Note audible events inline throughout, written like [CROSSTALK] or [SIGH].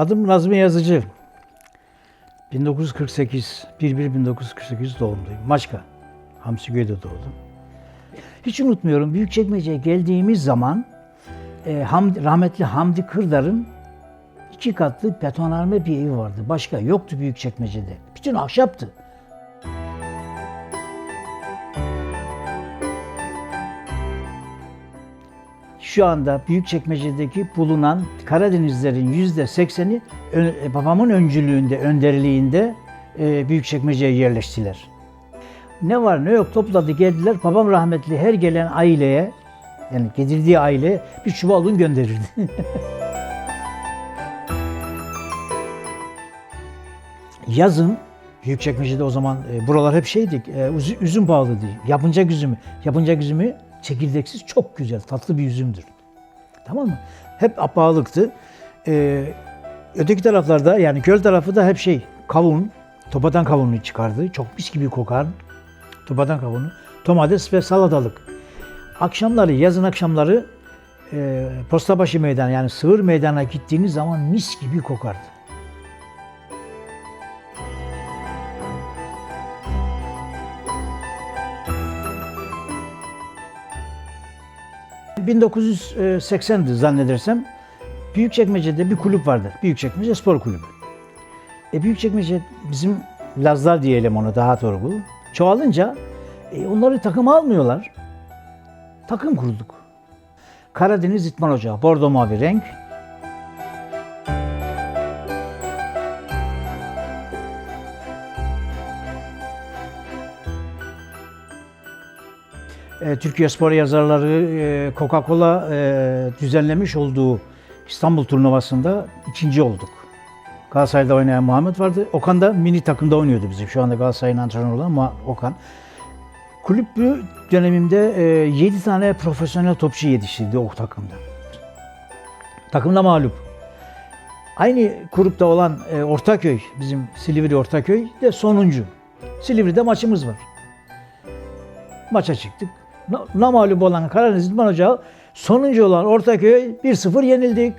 Adım Nazmi Yazıcı. 1948, 1-1-1948 doğumluyum. Maçka, Hamsiköy'de doğdum. Hiç unutmuyorum, Büyükçekmece'ye geldiğimiz zaman e, Hamdi, rahmetli Hamdi Kırdar'ın iki katlı betonarme bir evi vardı. Başka yoktu Büyükçekmece'de. Bütün ahşaptı. Şu anda Büyükçekmece'deki bulunan Karadenizlerin yüzde sekseni ö- babamın öncülüğünde, önderliğinde e, Büyükçekmece'ye yerleştiler. Ne var ne yok topladı geldiler. Babam rahmetli her gelen aileye yani getirdiği aileye bir çuval un gönderirdi. [LAUGHS] Yazın Büyükçekmece'de o zaman e, buralar hep şeydi, e, üzü- üzüm pahalıydı. Yapıncak üzümü. Yapıncak üzümü çekirdeksiz çok güzel, tatlı bir üzümdür. Tamam mı? Hep pahalıktı. E, öteki taraflarda yani göl tarafı da hep şey kavun, topadan kavunu çıkardı. Çok mis gibi kokar. Topadan kavunu. Domates ve salatalık. Akşamları, yazın akşamları e, Postabaşı Meydanı yani Sığır Meydanı'na gittiğiniz zaman mis gibi kokardı. ...1980'di zannedersem... ...Büyükçekmece'de bir kulüp vardı. Büyükçekmece Spor Kulübü. E Büyükçekmece bizim Lazlar diyelim onu daha doğru. Çoğalınca e, onları takıma almıyorlar. Takım kurduk. Karadeniz İtman Ocağı, bordo mavi renk. E, Türkiye Spor yazarları e, Coca-Cola e, düzenlemiş olduğu İstanbul turnuvasında ikinci olduk. Galatasaray'da oynayan Muhammed vardı. Okan da mini takımda oynuyordu bizim. Şu anda Galatasaray'ın antrenörü olan Okan. Kulüplü dönemimde 7 tane profesyonel topçu yetiştirdi o takımda. Takımda mağlup. Aynı grupta olan e, Ortaköy, bizim Silivri Ortaköy de sonuncu. Silivri'de maçımız var. Maça çıktık. Na, namağlup olan Karadeniz İdman Ocağı sonuncu olan Ortaköy 1-0 yenildik.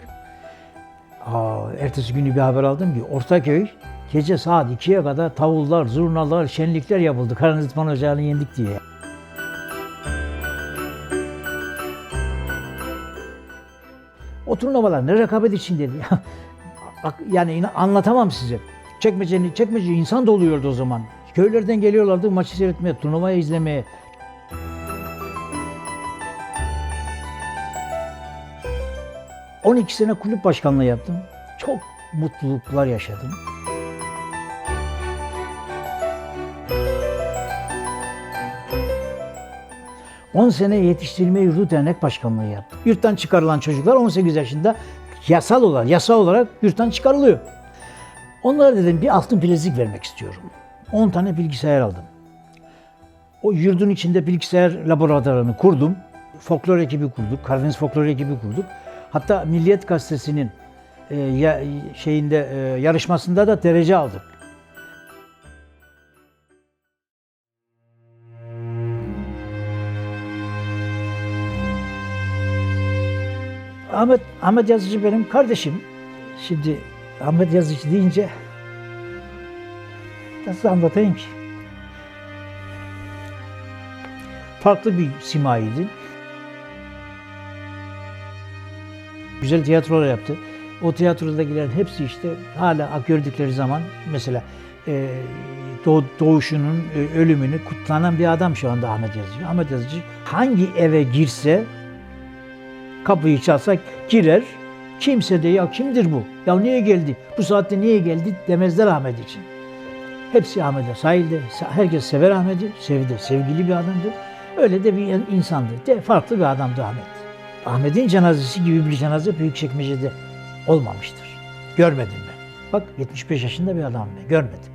Aa, ertesi günü bir haber aldım ki Ortaköy gece saat 2'ye kadar tavullar, zurnalar, şenlikler yapıldı. Karadeniz İdman Ocağı'nı yendik diye. O turnuvalar ne rekabet içindeydi [LAUGHS] Yani anlatamam size. Çekmece'nin çekmece insan doluyordu o zaman. Köylerden geliyorlardı maçı seyretmeye, turnuvayı izlemeye. ...12 sene kulüp başkanlığı yaptım. Çok mutluluklar yaşadım. ...10 sene yetiştirme yurdu dernek başkanlığı yaptım. Yurttan çıkarılan çocuklar 18 yaşında... ...yasal olarak, yasal olarak yurttan çıkarılıyor. Onlara dedim bir altın bilezik vermek istiyorum. 10 tane bilgisayar aldım. O yurdun içinde bilgisayar laboratuvarını kurdum. Folklor ekibi kurduk, Karadeniz Folklor ekibi kurduk. Hatta Milliyet Gazetesi'nin e, şeyinde e, yarışmasında da derece aldık. Ahmet Ahmet Yazıcı benim kardeşim. Şimdi Ahmet Yazıcı deyince nasıl anlatayım ki? Farklı bir simaydı. Güzel tiyatrolar yaptı. O tiyatrodakilerin hepsi işte hala gördükleri zaman mesela e, doğ- doğuşunun, e, ölümünü kutlanan bir adam şu anda Ahmet Yazıcı. Ahmet Yazıcı hangi eve girse kapıyı çalsak girer. Kimse de ya kimdir bu? Ya niye geldi? Bu saatte niye geldi demezler Ahmet için. Hepsi Ahmet'e sahilde. Herkes sever Ahmet'i. Sevdi. Sevgili bir adamdı. Öyle de bir insandı. De farklı bir adamdı Ahmet. Ahmet'in cenazesi gibi bir cenaze Büyükçekmece'de olmamıştır. Görmedim ben. Bak 75 yaşında bir adam ben. Görmedim.